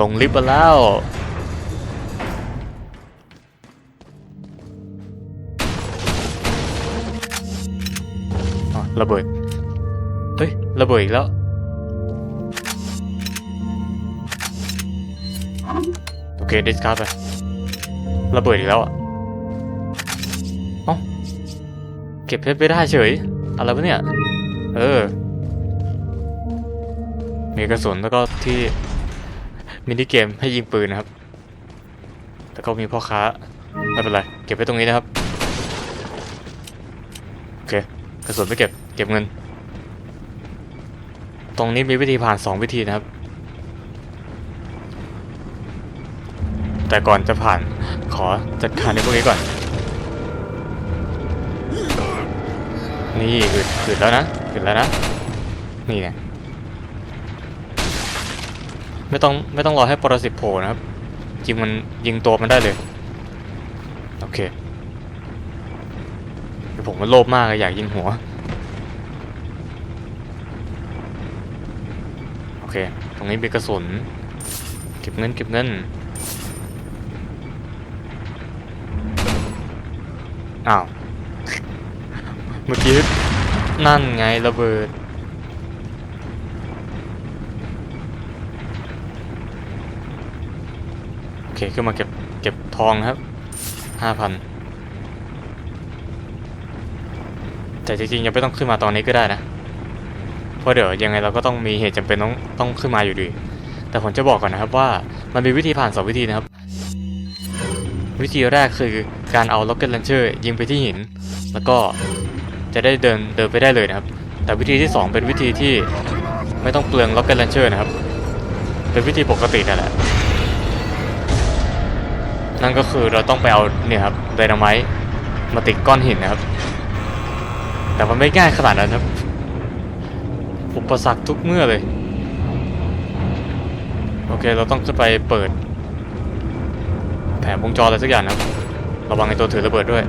ลงลิฟต์มาแล้วอ๋อระเบิด เฮ้ย ระเบิดอีกแล้ว โอเค ดิสคาร์ดไป ระเบิดอีกแล้วอะเอ้าเก็บเพชรไปได้เฉย อะไรวะเนี่ย เออ มีกระสุนแล้วก็ที่ มินิเกมให้ยิงปืนนะครับแล้วก็มีพ่อค้า ไม่เป็นไร เก็บไว้ตรงนี้นะครับ โอเค กระสุนไม่เก็บ เก็บเงิน ตรงนี้มีวิธีผ่าน 2 วิธีนะครับ แต่ก่อนจะผ่านขอจัดการในพวกนี้ก่อน นี่อึดอึดแล้วนะอึดแล้วนะ นี่ไง ไม่ต้องไม่ต้องรอให้ปรสิตโผล่นะครับยิงมันยิงตัวมันได้เลย โอเคเดี๋ยวผมมันโลภมากอะอยากยิงหัว โอเค ตรงนี้มีกระสุน เก็บเงินเก็บเงินอ้าว เมื่อกี้นั่นไงระเบิด โอ เคขึ้นมาเก็บเก็บทองครับห้าพันแต่จริงๆยังไม่ต้องขึ้นมาตอนนี้ก็ได้นะ เพราะเดี๋ยวยังไงเราก็ต้องมีเหตุจำเป็นต้องต้องขึ้นมาอยู่ดี แต่ผมจะบอกก่อนนะครับว่ามันมีวิธีผ่านสองวิธีนะครับ วิธีแรกคือการเอา Rocket Launcher ยิงไปที่หิน แล้วก็จะได้เดินเดินไปได้เลยนะครับ แต่วิธีที่ 2 เป็นวิธีที่ไม่ต้องเปลือง Rocket Launcher นะครับ เป็นวิธีปกตินั่นแหละ นั่นก็คือเราต้องไปเอาเนี่ยครับไดนาไมต์มาติดก้อนหินนะครับ แต่มันไม่ง่ายขนาดนั้นครับ อุปสรรคทุกเมื่อเลย โอเคเราต้องขึ้นไปเปิด แผงวงจรอะไรสักอย่างนะครับ ระวังไอ้ตัวถือระเบิดด้วย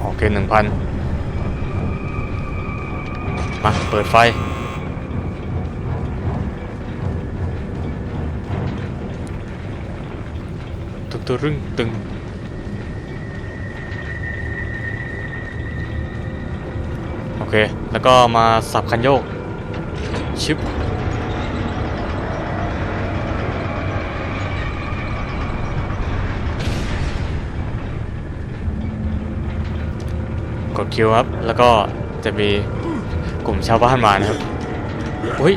โอเคหนึ่งพันมาเปิดไฟ ตึงตึงตึงโอเค แล้วก็มาสับคันโยก ชิปกดคิวครับ แล้วก็จะมีกลุ่มชาวบ้านมานะครับ อุ้ย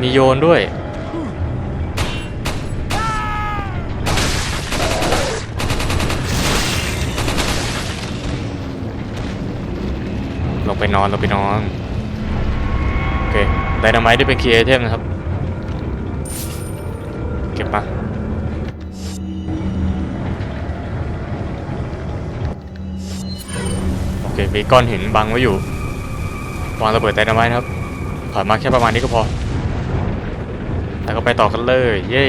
มีโยนด้วย ไปนอนลงไปนอน โอเคไดนาไมต์ได้เป็นคีย์ไอเทมนะครับ เก็บมาโอเคมีก้อนหินบังไว้อยู่วางระเบิดไดนาไมต์นะครับผ่านมาแค่ประมาณนี้ก็พอ แล้วก็ไปต่อกันเลย เย้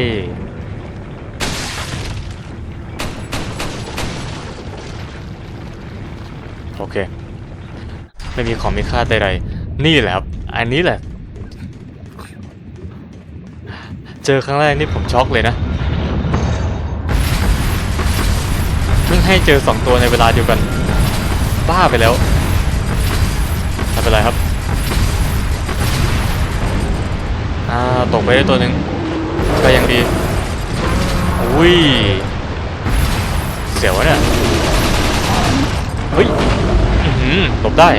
ไม่มีของมีค่าใดๆ นี่แหละครับ อันนี้แหละ เจอครั้งแรกนี่ผมช็อกเลยนะ เพิ่งให้เจอสองตัวในเวลาเดียวกัน บ้าไปแล้วไม่เป็นไรครับ อ่า ตกไปได้ตัวหนึ่งก็ยังดี อุ้ย เสียวเนี่ย เฮ้ย อื้อหือหลบได้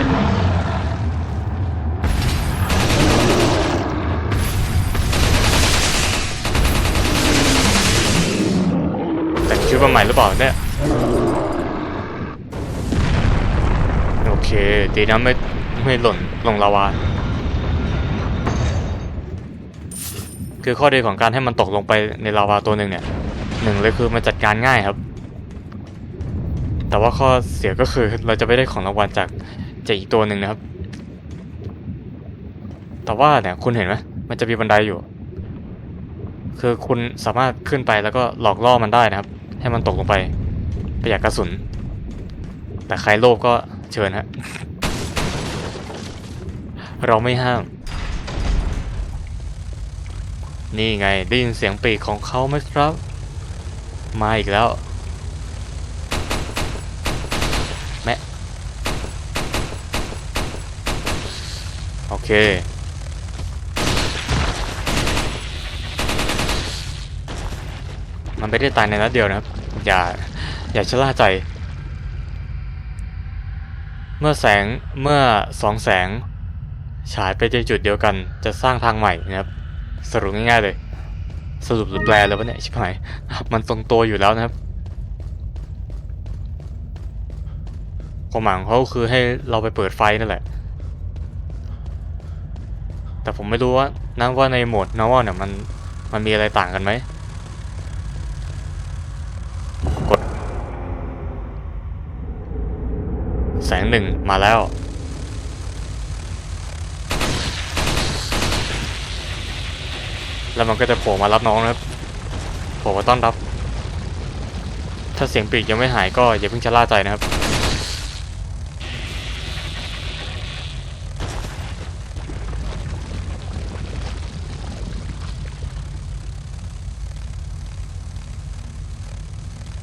แต่งชุดมาใหม่หรือเปล่าเนี่ย โอเค ดีนะไม่ไม่หล่นลงลาวา คือข้อดีของการให้มันตกลงไปในลาวาตัวหนึ่งเนี่ยหนึ่งเลยคือมันจัดการง่ายครับ แต่ว่าข้อเสียก็คือเราจะไม่ได้ของรางวัลจากจากอีกตัวหนึ่งนะครับ แต่ว่าเนี่ยคุณเห็นไหมมันจะมีบันไดอยู่ คือคุณสามารถขึ้นไปแล้วก็หลอกล่อมันได้นะครับ ให้มันตกลงไปประหยัดกระสุน แต่ใครโลภก็เชิญฮะเราไม่ห้าม นี่ไงได้ยินเสียงปีกของเขาไหมครับ มาอีกแล้ว แม่โอ เคมันไม่ได้ตายในนัดเดียวนะครับ อย่า อย่าชะล่าใจ เมื่อแสง เมื่อสองแสง ฉายไปในจุดเดียวกัน จะสร้างทางใหม่นะครับ สรุปง่ายๆเลย สรุปหรือแปลแล้ววะเนี่ยชิบหาย มันตรงตัวอยู่แล้วนะครับ ความหมายของเขาคือให้เราไปเปิดไฟนั่นแหละ แต่ผมไม่รู้ว่านะว่าในโหมด normal เนี่ยมันมันมีอะไรต่างกันไหม กด แสงหนึ่งมาแล้ว แล้วมันก็จะโผล่มารับน้องนะครับโผล่มาต้อนรับ ถ้าเสียงปีกยังไม่หายก็อย่าเพิ่งชะล่าใจนะครับ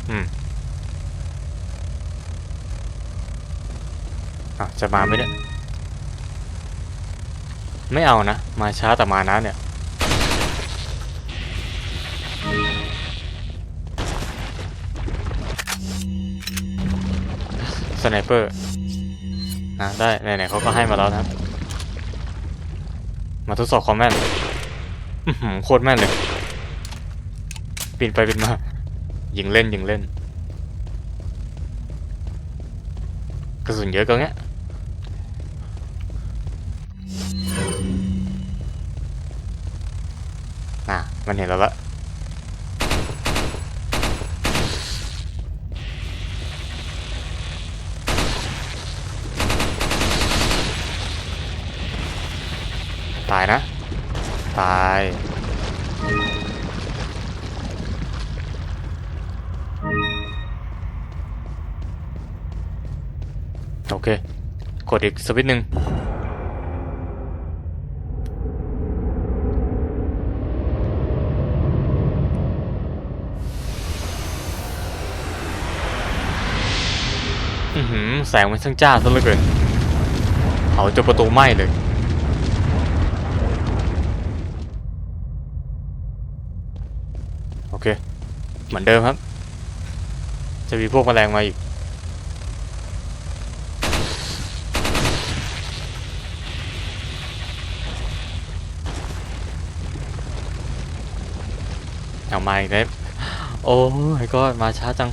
อืมอะจะมาไหมเนี่ย ไม่เอานะ มาช้าแต่มานะเนี่ย สไนเปอร์อะได้ ไหนๆเขาก็ให้มาแล้วนะ มาทดสอบความแม่นโคตรแม่นเลย ปีนไปปีนมา ยิงเล่นยิงเล่น กระสุนเยอะก็เงี้ยอะมันเห็นแล้วละตายนะ ตาย เค กดอีกสวิตช์หนึ่งอือหือแสงมันช่างจ้าซะเหลือเกินเผาจนประตูไหม้เลย โอเค เหมือนเดิมครับ จะมีพวกแมลงมาอีก มาอีกแล้วโอ้ยก็มาช้าจัง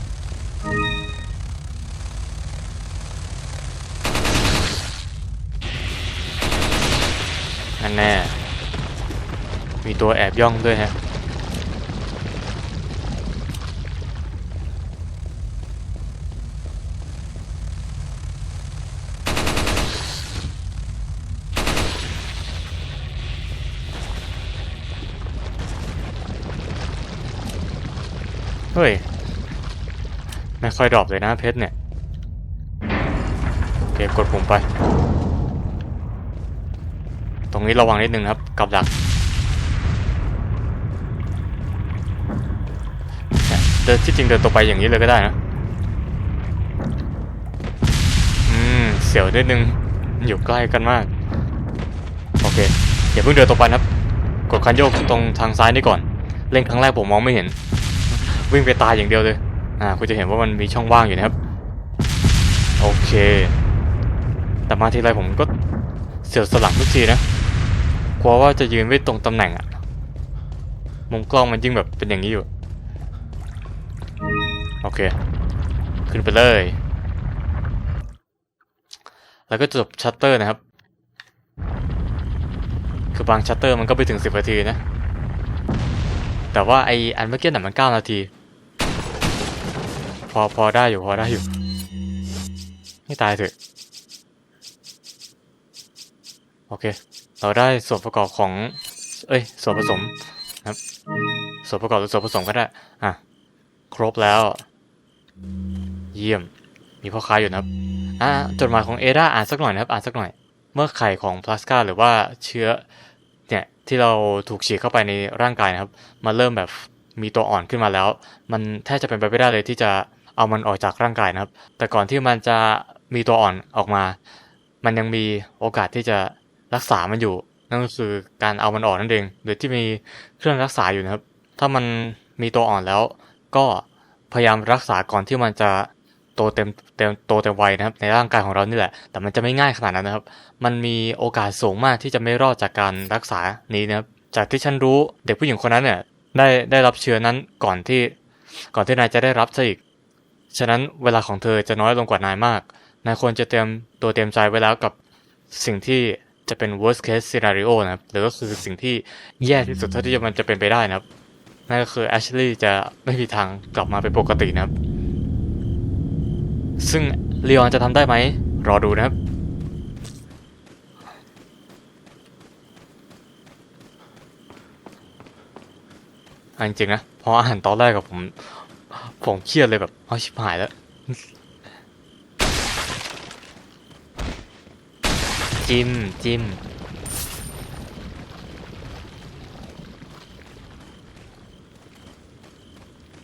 นั่นแน่ มีตัวแอบย่องด้วยฮะ เฮ้ย ไม่ค่อยดรอปเลยนะเพชรเนี่ยโอเคกดปุ่มไป ตรงนี้ระวังนิดนึงครับ กับดักเดินที่จริงเดินตรงไปอย่างนี้เลยก็ได้นะ อืม เสียวนิดนึง อยู่ใกล้กันมาก โอเคอย่าเพิ่งเดินตรงไปนะครับ กดคันโยกตรงทางซ้ายนี่ก่อน เล่นครั้งแรกผมมองไม่เห็น วิ่งไปตายอย่างเดียวเลย อ่าคุณจะเห็นว่ามันมีช่องว่างอยู่นะครับ โอเค แต่มาทีไรผมก็เสียวสลังทุกทีนะ กลัวว่าจะยืนไม่ตรงตำแหน่งอะมุมกล้องมันยิ่งแบบเป็นอย่างนี้อยู่ โอเค ขึ้นไปเลย แล้วก็จบชัตเตอร์นะครับ คือบางชัตเตอร์มันก็ไปถึงสิบนาทีนะ แต่ว่าไออันเมื่อกี้น่ะมันเก้านาที พอพอได้อยู่พอได้อยู่ไม่ตายเถอะโอเค เราได้ส่วนประกอบของ เอ้ย ส่วนผสมนะครับ ส่วนประกอบหรือส่วนผสมก็ได้ อะ ครบแล้ว เยี่ยม มีพ่อค้าอยู่นะครับ อะ จดหมายของเอดาอ่านสักหน่อยนะครับ อ่านสักหน่อย เมื่อไข่ของพลาสกาหรือว่าเชื้อ เนี่ย ที่เราถูกฉีดเข้าไปในร่างกายนะครับ มันเริ่มแบบมีตัวอ่อนขึ้นมาแล้ว มันแทบจะเป็นไปไม่ได้เลยที่จะ เอามันออกจากร่างกายนะครับ แต่ก่อนที่มันจะมีตัวอ่อนออกมา มันยังมีโอกาสที่จะรักษามันอยู่ นั่นก็คือการเอามันออกนั่นเองหรือที่มีเครื่องรักษาอยู่นะครับ ถ้ามันมีตัวอ่อนแล้ว ก็พยายามรักษาก่อนที่มันจะโตเต็มเต็มโตเต็มวัยนะครับ ในร่างกายของเรานี่แหละ แต่มันจะไม่ง่ายขนาดนั้นนะครับ มันมีโอกาสสูงมากที่จะไม่รอดจากการรักษานี้นะครับ จากที่ฉันรู้เด็กผู้หญิงคนนั้นเนี่ยได้ได้รับเชื้อนั้นก่อนที่ ก่อนที่นายจะได้รับซะอีก ฉะนั้นเวลาของเธอจะน้อยลงกว่านายมาก นายควรจะเตรียมตัวเตรียมใจไว้แล้วกับสิ่งที่จะเป็น worst case scenario นะครับ หรือก็คือสิ่งที่แย่ที่สุดเท่าที่มันจะเป็นไปได้นะครับ นั่นก็คือแอชลีย์จะไม่มีทางกลับมาเป็นปกตินะครับ ซึ่งเล o อนจะทำได้ไหม รอดูนะครับจริงๆนะ พออ่านตอนแรกกับผม ผมเครียดเลยแบบเอาชิบหายแล้วจิ้มจิ้ม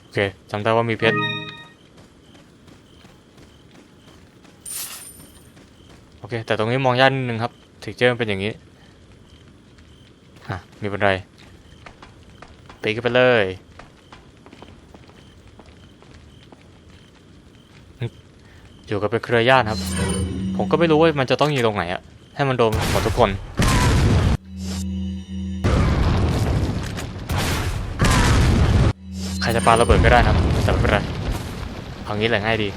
โอเคจำได้ว่ามีเพชรโอเค แต่ตรงนี้มองยากนิดนึงครับถึงเจอมันเป็นอย่างนี้ฮะมีบันไดปีนขึ้นไปเลยอืม อยู่กับเป็นเครือญาติครับ ผมก็ไม่รู้ว่ามันจะต้องยิงตรงไหนอะให้มันโดนหมดทุกคนใครจะปาระเบิดก็ได้ครับแต่ไม่เป็นไรเอางี้แหละง่ายดี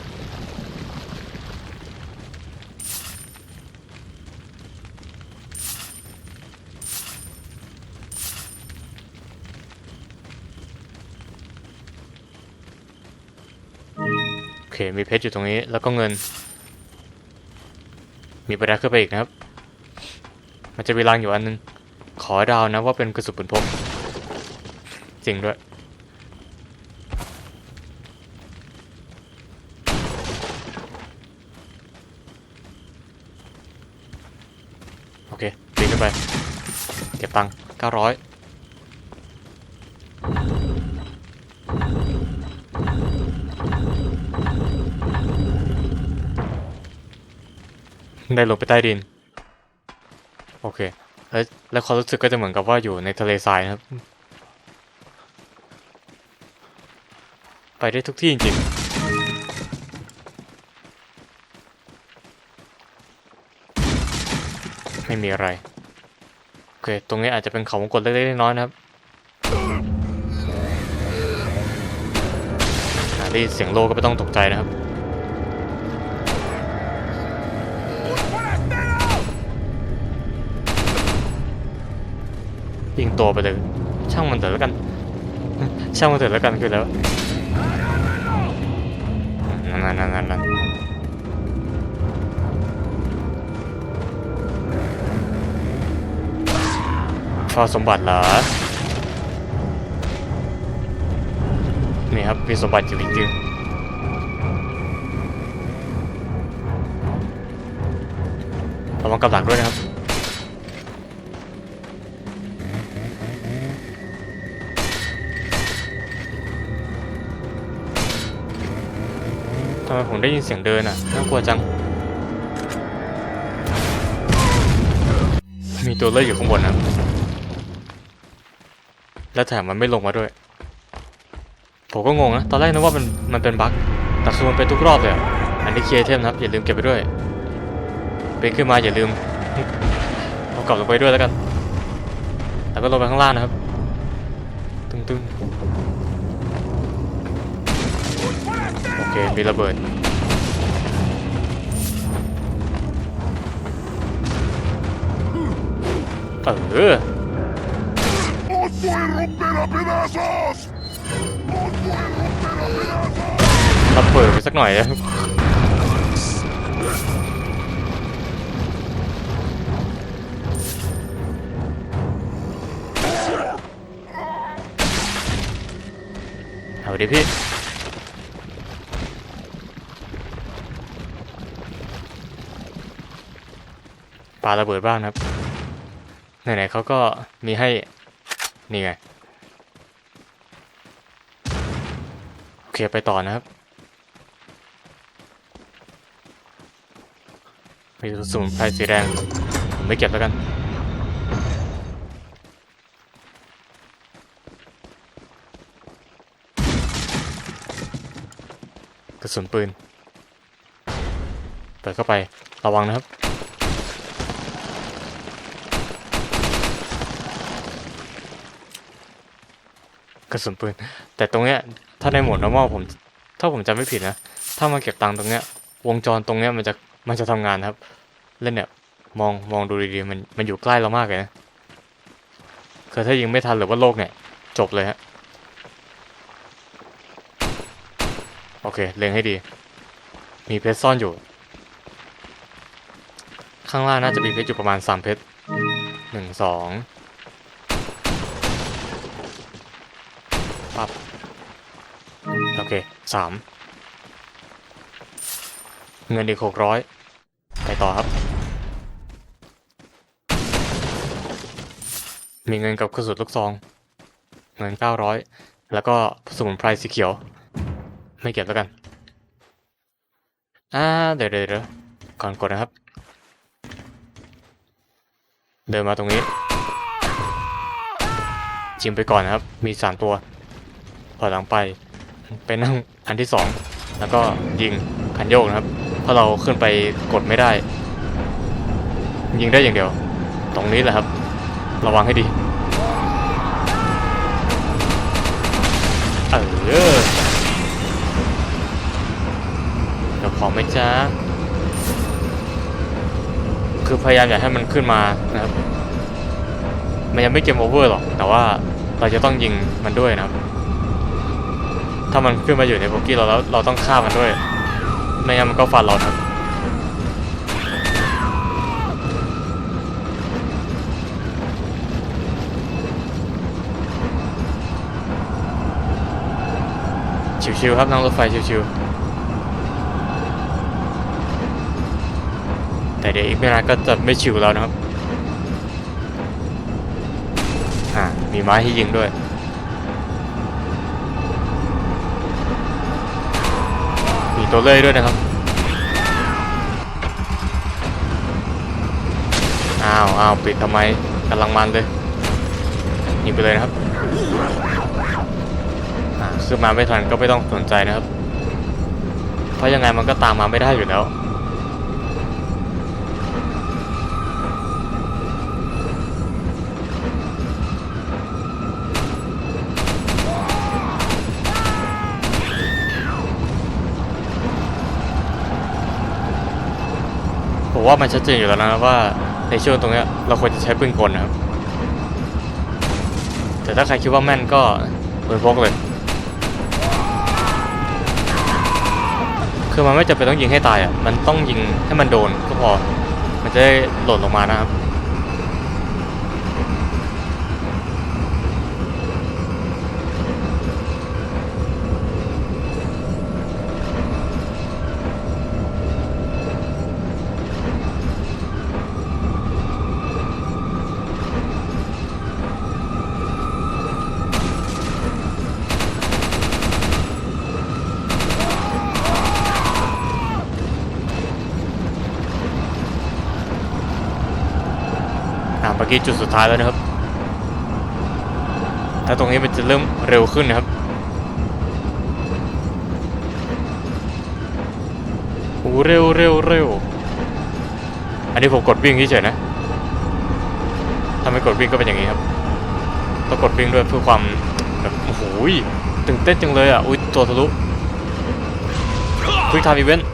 มีเพชรอยู่ตรงนี้ แล้วก็เงิน มีประดับขึ้นไปอีกนะครับ มันจะมีรังอยู่อันนึง ขอดาวนะว่าเป็นกระสุนปืนพกจริงด้วย โอเคปีนขึ้นไป เก็บตังค์900 ได้ลงไปใต้ดิน โอเค แล้วแล้วความรู้สึกก็จะเหมือนกับว่าอยู่ในทะเลทรายนะครับ ไปได้ทุกที่จริงๆไม่มีอะไร โอเค ตรงนี้อาจจะเป็นเขาวงกตเล็กๆน้อยๆนะครับอ่าได้เสียงโลก็ไม่ต้องตกใจนะครับ ยิงตัวไปเลย ช่างมันเถอะแล้วกัน ช่างมันเถอะแล้วกันคือแล้วนั่นนั่นนั่นนั่นฟาสมบัติเหรอ นี่ครับ มีสมบัติอยู่จริงๆระวังกับหลังด้วยนะครับำไมผมได้ยินเสียงเดินอะ น่ากลัวจัง มีตัวเลื่อยอยู่ข้างบนนะ และแถมมันไม่ลงมาด้วย ผมก็งงนะ ตอนแรกนึกว่ามันมันเป็นบั๊กแต่คือมันเป็นทุกรอบเลยอันนี้เคลียร์เทมนะครับ อย่าลืมเก็บไปด้วย เป็นขึ้นมาอย่าลืมเอากลับลงไปด้วยแล้วกัน แล้วก็ลงไปข้างล่างนะครับ เคมีระเบิดเออระเบิดไปสักหน่อยเอาดิพี่ ปาระเบิดบ้างนะครับไหนๆเขาก็มีให้นี่ไงโอเคไปต่อนะครับมีสมุนไพรสีแดงผมไม่เก็บแล้วกันกระสุนปืนเปิดเข้าไประวังนะครับ กระสุนปืน แต่ตรงเนี้ยถ้าในโหมด normal ผม ถ้าผมจำไม่ผิดนะ ถ้ามาเก็บตังค์ตรงเนี้ย วงจรตรงเนี้ยมันจะมันจะทำงานครับ เล่นเนี่ยมองมองดูดีๆมันมันอยู่ใกล้เรามากเลยนะคือถ้ายิงไม่ทันหรือว่าโลกเนี่ย จบเลยฮะโอเคเล็งให้ดี มีเพชรซ่อนอยู่ ข้างล่างน่าจะมีเพชรอยู่ประมาณสามเพชรหนึ่งสอง ปั๊บโอเคสามเงินอีกหกร้อยไปต่อครับ มีเงินกับกระสุนลูกซอง เงินเก้าร้อยแล้วก็สมุนไพรสีเขียว ไม่เก็บแล้วกัน อ่าเดี๋ยวเดี๋ยวเดี๋ยวก่อนกดนะครับ เดินมาตรงนี้จิ้มไปก่อนนะครับ มีสามตัว พอหลังไป ไปนั่งอันที่สองแล้วก็ยิงคันโยกนะครับ เพราะเราขึ้นไปกดไม่ได้ ยิงได้อย่างเดียว ตรงนี้แหละครับ ระวังให้ดี เออเดี๋ยวของไม่จ้าคือพยายามอย่าให้มันขึ้นมานะครับ มันยังไม่เกมโอเวอร์หรอก แต่ว่าเราจะต้องยิงมันด้วยนะครับ ถ้ามันขึ้นมาอยู่ในโบกี้เราแล้วเราต้องฆ่ามันด้วย ไม่งั้นมันก็ฟันเราครับชิวๆครับนั่งรถไฟชิวๆแต่เดี๋ยวอีกไม่นานก็จะไม่ชิวแล้วนะครับ อ่า มีไม้ให้ยิงด้วย ตัวเลื่อยด้วยนะครับ อ้าวอ้าวปิดทำไมกำลังมันเลยยิงไปเลยนะครับขึ้นมาไม่ทันก็ไม่ต้องสนใจนะครับ เพราะยังไงมันก็ตามมาไม่ได้อยู่แล้ว ผมว่ามันชัดเจนอยู่แล้วนะว่าในช่วงตรงนี้เราควรจะใช้ปืนกลนะครับ แต่ถ้าใครคิดว่าแม่นก็ปืนพกเลย คือมันไม่จำเป็นต้องยิงให้ตายอะ มันต้องยิงให้มันโดนก็พอ มันจะได้หล่นลงมานะครับ อ่าเมื่อกี้จุดสุดท้ายแล้วนะครับ ถ้าตรงนี้มันจะเริ่มเร็วขึ้นนะครับโอ้เร็วเร็วเร็วอันนี้ผมกดวิ่งเฉยๆนะถ้าไม่กดวิ่งก็เป็นอย่างนี้ครับต้องกดวิ่งด้วยเพื่อความแบบโอ้โหยตื่นเต้นจังเลยอะอุ้ยตัวทะลุควิกทามอีเวนต์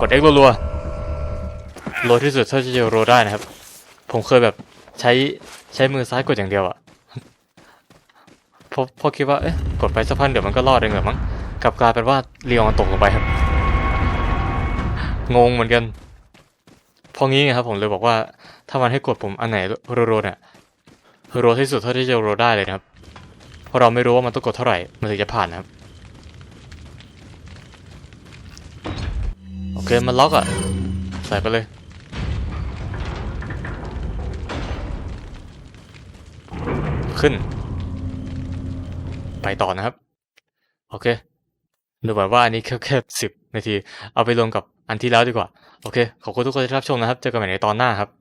กด X รัวๆ โรที่สุดเท่าที่จะโรได้นะครับ ผมเคยแบบใช้ใช้มือซ้ายกดอย่างเดียวอะเพราะเพราะคิดว่าเอ๊ะกดไปสักพักเดี๋ยวมันก็รอดเองเหรอมั้งกลับกลายเป็นว่าเรียวตกลงไปครับ งงเหมือนกันพราะงี้ไงครับผมเลยบอกว่า ถ้ามันให้กดผมอันไหนโรยๆเนี่ยโรที่สุดเท่าที่จะโรได้เลยนะครับ เพราะเราไม่รู้ว่ามันต้องกดเท่าไหร่มันถึงจะผ่านนะครับ โอเคมันล็อกอะใส่ไปเลย ขึ้น ไปต่อนะครับ โอเคดูเหมือนว่าอันนี้แค่แค่สิบนาที เอาไปรวมกับอันที่แล้วดีกว่า โอเค ขอบคุณทุกคนที่รับชมนะครับ เจอกันใหม่ในตอนหน้าครับ